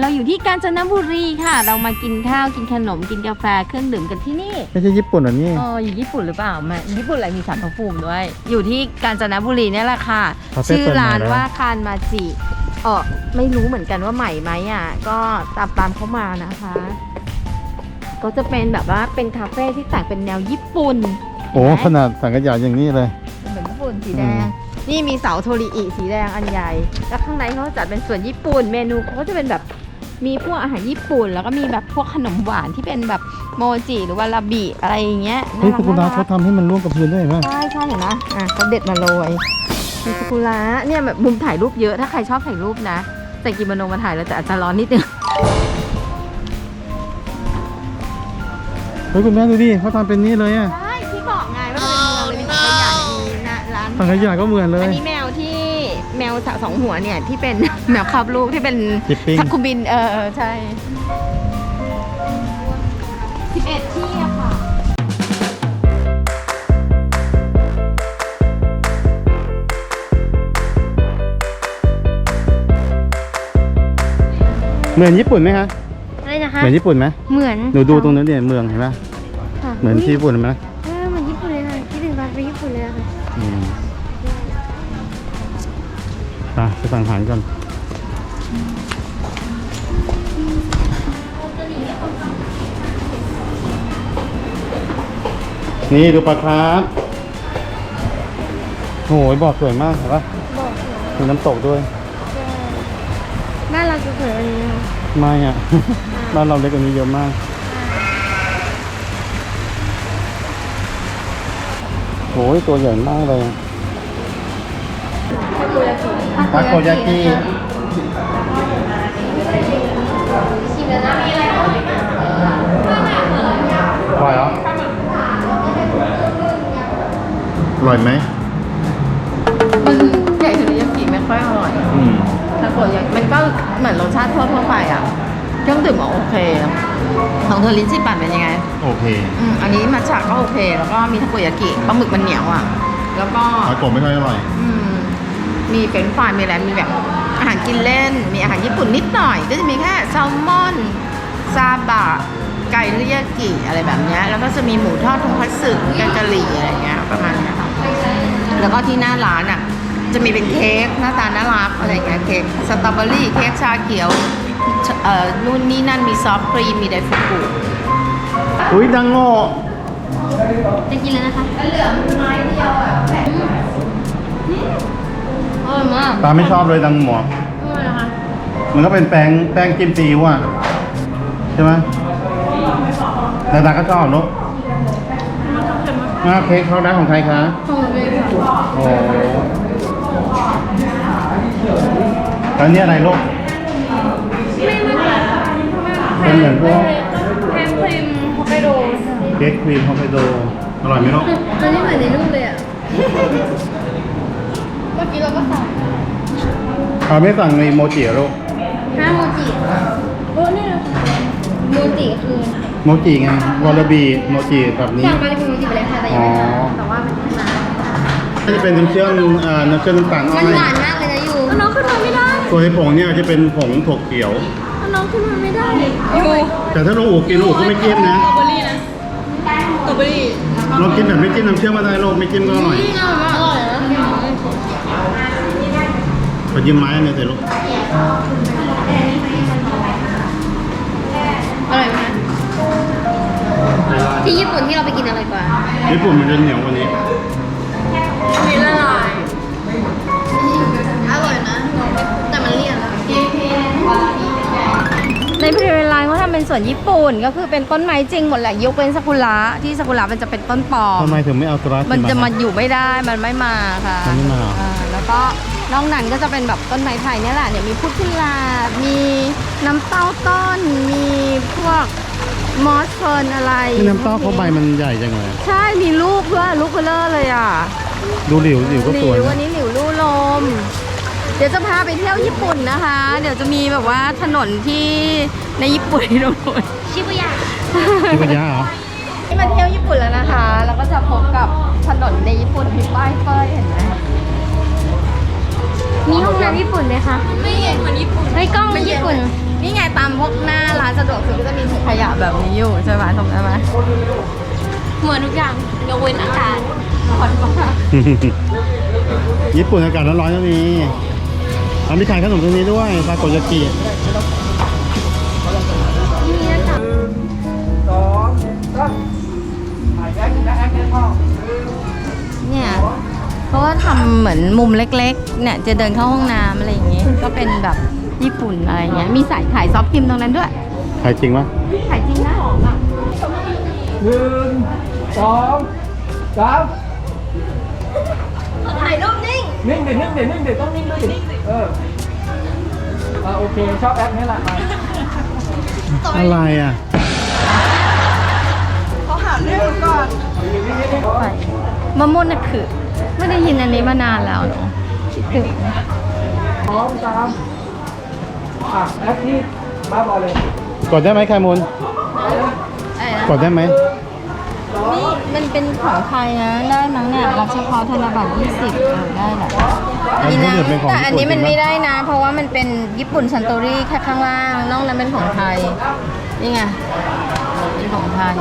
เราอยู่ที่กาญจนบุรีค่ะ เรามากินข้าวกินขนมกินกาแฟเครื่องดื่มกันที่นี่ไม่ใช่ญี่ปุ่นเหรอนี่เอออยู่ญี่ปุ่นหรือเปล่าแม่ญี่ปุ่นอะไรมีสารพระภูมิด้วย อยู่ที่กาญจนบุรีเนี่ยแหละค่ะ คาเฟ่ชื่อเปิดใหม่ร้านแล้ว ว่าคานมาจิเออไม่รู้เหมือนกันว่าใหม่ไหมอะ ก็ตามตามเขามานะคะ ก็จะเป็นแบบว่าเป็นคาเฟ่ที่แต่งเป็นแนวญี่ปุ่นโอ้ขนาดสังกะยาอย่างนี้เลย เหมือนญี่ปุ่นสีแดอืงมนี่มีเสาโทริอิสีแดงอันใหญ่ แล้วข้างในเขาจัดเป็นส่วนญี่ปุ่น เมนูเขาก็จะเป็นแบบ มีพวกอาหารญี่ปุ่น แล้วก็มีแบบพวกขนมหวานที่เป็นแบบโมจิหรือว่าลาบิอะไรอย่างเงี้ยเฮ้ยน่าสกุลารักเขาทำให้มันร่วงกับพื้นด้วยเห็นไหมใช่ใช่เห็นไหมอะเขาเด็ดมาโรยมีสกุระเนี่ยแบบมุมถ่ายรูปเยอะถ้าใครชอบถ่ายรูปนะแต่กิโมโนมาถ่ายแล้วแต่อาจจะร้อนนิดนึงเฮ้ยคุณแม่ดูดิเขาทำเป็นนี่เลยอะใช่ที่บอกไงว่าเป็นเมืองเลยมีสังขยามีนะร้านสังกะยาก็เหมือนเลอัยนนี้แมวที่ แมวสองหัวเนี่ยที่เป็น แมวคาบลูกที่เป็นจิปปิ้ง ทักคุบินเออเออใช่สิบเอ็ดที่อะค่ะ เหมือนญี่ปุ่นไหมคะ อะไรนะคะ เหมือนญี่ปุ่นไหม เหมือนหนูดูตรงนั้นเนี่ยเมืองเห็นไหมค่ะเหมือนที่ญี่ปุ่นไหม สั่งอาหารก่อนนี่ดูปลาคาร์ฟโอ้ยบ่อสวยมากเห็นปะบอกมีน้ำตกด้วยบ้านเราจะสวยวันนี้นะคะไม่อะ บ้านเราเล็กกว่านี้เยอะมาก โอ้ยตัวใหญ่มากเลยทาโกยากิชิมแล้วนะมี อะไรบ้างอร่อยเหรออร่อยไหมมันใหญ่ถึงยากิไม่ค่อยอร่อยอืมถ้าโกยากิมันก็เหมือนรสชาติทั่วทั่วๆไปอะเครื่องดื่มก็โอเคของเธอลิ้นจี่ปั่นเป็นยังไง โอเคอืมอันนี้มัทฉะก็โอเค แล้วก็มีทาโกยากิปลาหมึกมันเหนียวอะ แล้วก็ทาโกะไม่ค่อยอร่อย อืม มีเฟรนช์ฟรายมีอะไรมีแบบอาหารกินเล่น มีอาหารญี่ปุ่นนิดหน่อย ก็จะมีแค่แซลมอนซาบะไก่เรียกิอะไรแบบเนี้ยแล้วก็จะมีหมูทอดทงคัตสึแกงกะหรี่อะไรเงี้ยประมาณเนี้ยค่ะแล้วก็ที่หน้าร้านอะจะมีเป็นเค้กหน้าตาน่ารักอะไรเงี้ยเค้กสตรอเบอรี่เค้กชาเขียวเอ่อนู่นนี่นั่นมีซอฟต์ครีมมีไดฟุกุอุ้ยดังโง่จะกินแล้วนะคะเหลือไม้เดียวอะอ ร่อยมากตาไม่ชอบเลยดังหมวกอร่อยนะคะมันก็เป็นแป้งแป้งจิ้มซีอิ๊วอะใช่ไหมแต่ตาก็ชอบเนอะอ่าเค้กเขาได้ของใครคะของหนูเองค่ะโอ้แล้วนี่อะไรลูกไม่ไม่ค่ะเป็นเหมือนพวกแพมครีมฮอกไกโดเค้กครีมฮอกไกโดอร่อยไหมลูกตัวนี้เหมือนในรูปเลยอะ เมื่อกี้เราก็สั่ง เขาไม่สั่งในโมจิเหรอลูกห้าโมจิโอ้นี่โมจิคือโมจิไงวอลลบีโมจิแบบนี้ สั่งไปเป็นโมจิไปเลยค่ะแต่ยังไม่ทานอ๋อแต่ว่ามันนานนี่จะเป็นน้ำเชื่อมอ่าน้ำเชื่อมน้ำตาลอ้มัอนยหวานมากเลยนะยูน้องขึ้นมาไม่ได้ส่วนในผงเนี่ยจะเป็นผงถั่วเขียว น้องขึ้นมาไม่ได้ยูแต่ถ้าเราอูกินอูก็ไม่จิ้มนะสตรอเบอรี่นะสตรอเบอรี่เรากินแบบไม่จิ้มน้ำเชื่อมก็ได้ลูกไม่จิ้มก็อร่อย นี่อร่อยมากอร่อยนะ ขอยิ้มไม้อันนี้สิลูกอร่อยไหมที่ญี่ปุ่นที่เราไปกินอร่อยกว่าญี่ปุ่นมันจะเหนียวกว่านี้ มีละลายอร่อยนะ แต่มันเลี่ยนแล้วในบริเวณร้านเขาทำเป็นสวนญี่ปุ่นก็คือเป็นต้นไม้จริงหมดแหละยกเว้นซากุระที่ซากุระมันจะเป็นต้นปลอม ทำไมถึงไม่เอาตรามันจะมาาอยู่ไม่ได้มันไม่มาค่ะมันไม่มา อ่แล้วก็ นอกนั้นก็จะเป็นแบบต้นไม้ไทยเนี่ยแหละเนี่ยมีพุทธิลา มีน้ำเต้าต้น มีพวกมอสเฟิร์นอะไรนี่น้ำเต้าเขาใบมันใหญ่จังเลย ใช่ มีลูกด้วยลูกเบลอเลยอะ ดูหลิวหลิวก็หสวยลิวนะอันนี้หลิวลู่ลม เดี๋ยวจะพาไปเที่ยวญี่ปุ่นนะคะ เดี๋ยวจะมีแบบว่าถนนที่ในญี่ปุ่นตรงนู้น ชิบุยะที่ปัญญาเหรอที่มาเที่ยวญี่ปุ่นแล้วนะคะ แล้วก็จะพบกับถนนในญี่ปุ่นมีป้ายเป้ยเห็นไหม มีห้องน้ำญี่ปุ่นไหมคะ ไม่เหมือนญี่ปุ่นไอ้ยกล้องญี่ปุ่นมนี่ไงตามพวกหน้าร้านสะดวกซื้อก็จะมีถุงขยะแบบนี้อยู่ใช่ไหมทำได้ไหมเหมือนทุกอย่างยกเว้นอากาศร้อนมากญี่ปุ่นอากาศร้อนๆก็มีเอามีขายขนมตรงนี้ด้วยซาโกยากินี่นะคะสองสามถ่ายแอคนะแอคเนี่ยพ่อ เนี่ยเขาก็ทำเหมือนมุมเล็กๆ เนี่ยจะเดินเข้าห้องน้ำอะไรอย่างงี้ก็เป็นแบบญี่ปุ่นอะไรเงี้ย มีสายขายซอฟต์ครีมตรงนั้นด้วย ขายจริงปะขายจริงนะหอมอะหนึ่งสองสามถ่ายรูปนิ่ง นิ่งเด็ดนิ่งเด็ดนิ่งเด็ดต้องนิ่งด้วยดิเอออ่าโอเค ชอบแอคนี้แหละมาอะไรอะไปมะม่วงน่ะคือ ไม่ได้ยินอันนี้มานานแล้วเนาะคิดถึงพร้อมตามอะแอคที่บ้าบอเลยกดได้ไหมคามูลอะไรนะกดได้ไหมนี่มันเป็นของใครนะได้มั้งเนี่ยรับเฉพาะธนบัตร20เออได้แหละอันนี้ถือเป็นของแต่อันนี้มันญี่ปุ่นจริงปะไม่ได้นะ เพราะว่ามันเป็นญี่ปุ่นซันโตรี่แค่ข้างล่างนอกนั้นเป็นของไทยนี่ไงเป็นของไทย